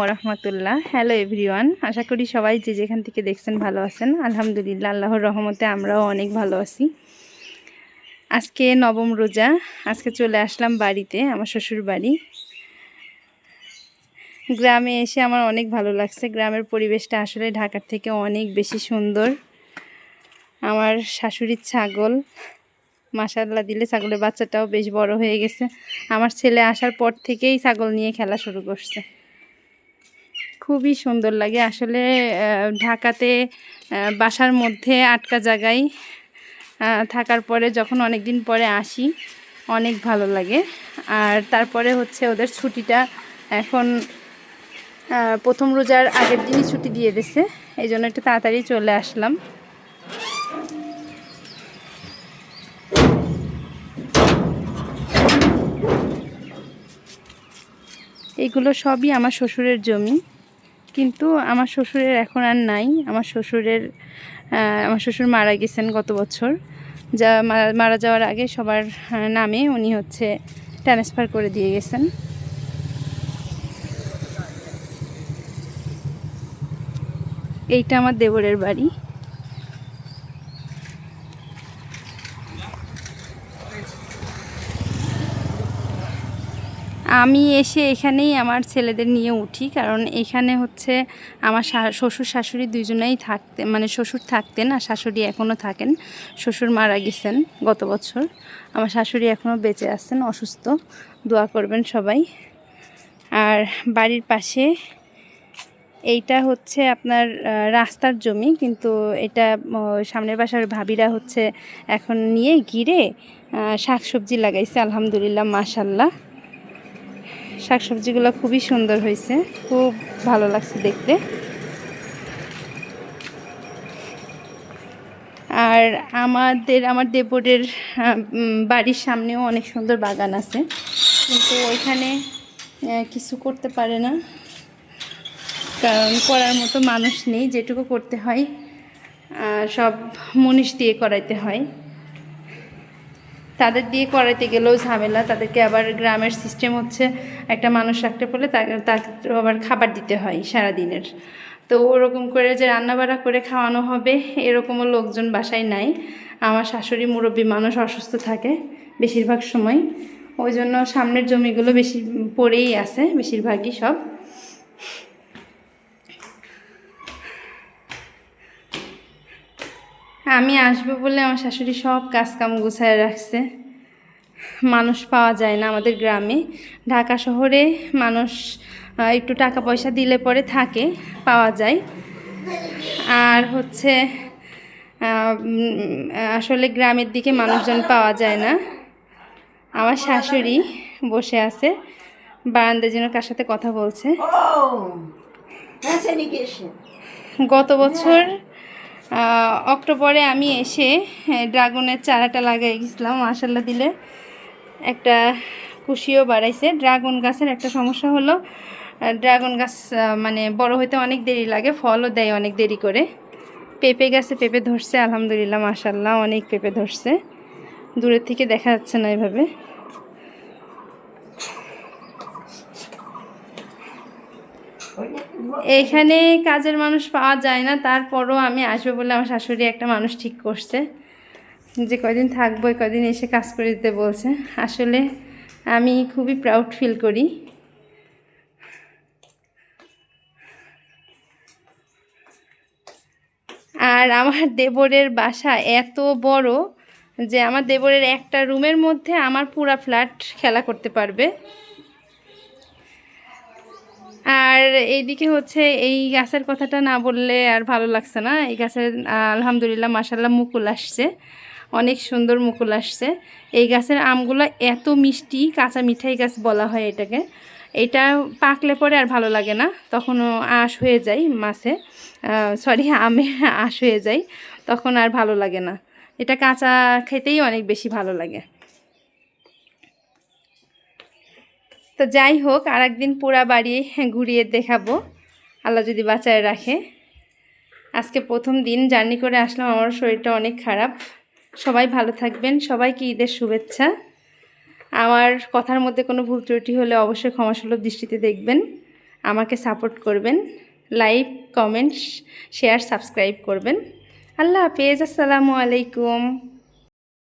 রহমতুল্লাহ hello everyone আশা করি সবাই যে যেখান থেকে দেখছেন ভালো আছেন। আলহামদুলিল্লাহ, আল্লাহর রহমতে আমরাও অনেক ভালো আছি। আজকে নবম রোজা, আজকে চলে আসলাম বাড়িতে, আমার শ্বশুর বাড়ি। গ্রামে এসে আমার অনেক ভালো লাগছে। গ্রামের পরিবেশটা আসলে ঢাকার থেকে অনেক বেশি সুন্দর। আমার শাশুড়ির ছাগল মাসাল্লাহ দিলে ছাগলের বাচ্চাটাও বেশ বড় হয়ে গেছে। আমার ছেলে আসার পর থেকেই ছাগল নিয়ে খেলা শুরু করছে। খুবই সুন্দর লাগে। আসলে ঢাকাতে বাসার মধ্যে আটকা জায়গায় থাকার পরে যখন অনেক দিন পরে আসি, অনেক ভালো লাগে। আর তারপরে হচ্ছে ওদের ছুটিটা এখন প্রথম রোজার আগের দিনই ছুটি দিয়ে দিছে। এই জন্য একটু তাড়াতাড়ি চলে আসলাম। এইগুলো সবই আমার শ্বশুরের জমি। কিন্তু আমার শ্বশুরের এখন আর নাই। আমার শ্বশুরের আমার শ্বশুর মারা গেছেন গত বছর। যা মারা- যাওয়ার আগে সবার নামে উনি হচ্ছে ট্রান্সফার করে দিয়ে গেছেন। এইটা আমার দেবরের বাড়ি। আমি এসে এখানেই আমার ছেলেদের নিয়ে উঠি, কারণ এখানে হচ্ছে আমার শ্বশুর শাশুড়ি দুজনেই থাকতে মানে শ্বশুর থাকতেন আর শাশুড়ি এখনও থাকেন। শ্বশুর মারা গেছেন গত বছর। আমার শাশুড়ি এখনও বেঁচে আছেন, অসুস্থ। দোয়া করবেন সবাই। আর বাড়ির পাশে এইটা হচ্ছে আপনার রাস্তার জমি, কিন্তু এটা সামনের বাসার ভাবিরা হচ্ছে এখন নিয়ে ঘিরে শাক সবজি লাগাইছে, আলহামদুলিল্লাহ, মাশাল্লাহ। শাকসবজিগুলো খুবই সুন্দর হয়েছে। খুব ভালো লাগছে দেখতে। আর আমাদের, আমার দেবরের বাড়ির সামনেও অনেক সুন্দর বাগান আছে। কিন্তু ওইখানে কিছু করতে পারে না। কারণ করার মতো মানুষ নেই, যেটুকু করতে হয়। সব মনীষ দিয়ে করাইতে হয়। তাদের দিয়ে করাইতে গেলেও ঝামেলা। তাদেরকে আবার গ্রামের সিস্টেম হচ্ছে, একটা মানুষ রাখতে তাকে তাকে আবার খাবার দিতে হয় সারাদিনের। তো ওরকম করে যে রান্নাবাড়া করে খাওয়ানো হবে, এরকমও লোকজন বাসায় নাই। আমার শাশুড়ি মুরব্বী মানুষ অসুস্থ থাকে বেশিরভাগ সময়। ওই জন্য সামনের জমিগুলো বেশি পড়েই আছে, বেশিরভাগই সব। আমি আসব বলে আমার শাশুড়ি সব কাজকাম গুছায় রাখছে। মানুষ পাওয়া যায় না আমাদের গ্রামে। ঢাকা শহরে মানুষ একটু টাকা পয়সা দিলে পরে থাকে পাওয়া যায়। আর হচ্ছে আসলে গ্রামের দিকে মানুষজন পাওয়া যায় না। আমার শাশুড়ি বসে আছে বারান্দার জন্য কার সাথে কথা বলছে। Oh, গত বছর অক্টোবরে আমি এসে ড্রাগনের চারাটা লাগাই গেছিলাম মাসাল্লাহ দিলে একটা কুশিও বাড়াইছে। ড্রাগন গাছের একটা সমস্যা হলো ড্রাগন গাছ মানে বড় হইতে অনেক দেরি লাগে, ফলও দেয় অনেক দেরি করে। পেঁপে গাছে পেঁপে ধরছে, আলহামদুলিল্লাহ মাসাল্লাহ অনেক পেঁপে ধরছে। দূরের থেকে দেখা যাচ্ছে না এভাবে। এখানে কাজের মানুষ পাওয়া যায় না, তারপরও আমি আসব বলে আমার শাশুড়ি একটা মানুষ ঠিক করছে। যে কয়দিন থাকব, এই কয়দিন এসে কাজ করে দিতে বলছে। আসলে আমি খুবই প্রাউড ফিল করি। আর আমার দেবরের বাসা এত বড় যে আমার দেবরের একটা রুমের মধ্যে আমার পুরা ফ্ল্যাট খেলা করতে পারবে। আর এইদিকে হচ্ছে এই গাছের কথাটা না বললে আর ভালো লাগছে না। এই গাছের আলহামদুলিল্লাহ মাসাল্লাহ মুকুল আসছে। অনেক সুন্দর মুকুল আসছে। এই গাছের আমগুলো এত মিষ্টি, কাঁচা মিঠাই গাছ বলা হয় এটাকে। এটা পাকলে পরে আর ভালো লাগে না। তখন ও আঁশ হয়ে যায় মাছে। সরি আমে আঁশ হয়ে যায়। তখন আর ভালো লাগে না। এটা কাঁচা খেতেই অনেক বেশি ভালো লাগে। তো যাই হোক আর একদিন পুরা বাড়ি ঘুরিয়ে দেখাবো। আল্লাহ যদি বাঁচায় রাখে। আজকে প্রথম দিন, জার্নি করে আসলাম, আমার শরীরটা অনেক খারাপ। সবাই ভালো থাকবেন, সবাইকে ঈদের শুভেচ্ছা। আমার কথার মধ্যে কোনো ভুল ত্রুটি হলে অবশ্যই ক্ষমাসুলভ দৃষ্টিতে দেখবেন, আমাকে সাপোর্ট করবেন। লাইক, কমেন্ট শেয়ার, সাবস্ক্রাইব করবেন। আল্লাহ হাফেজ, আসসালামু আলাইকুম।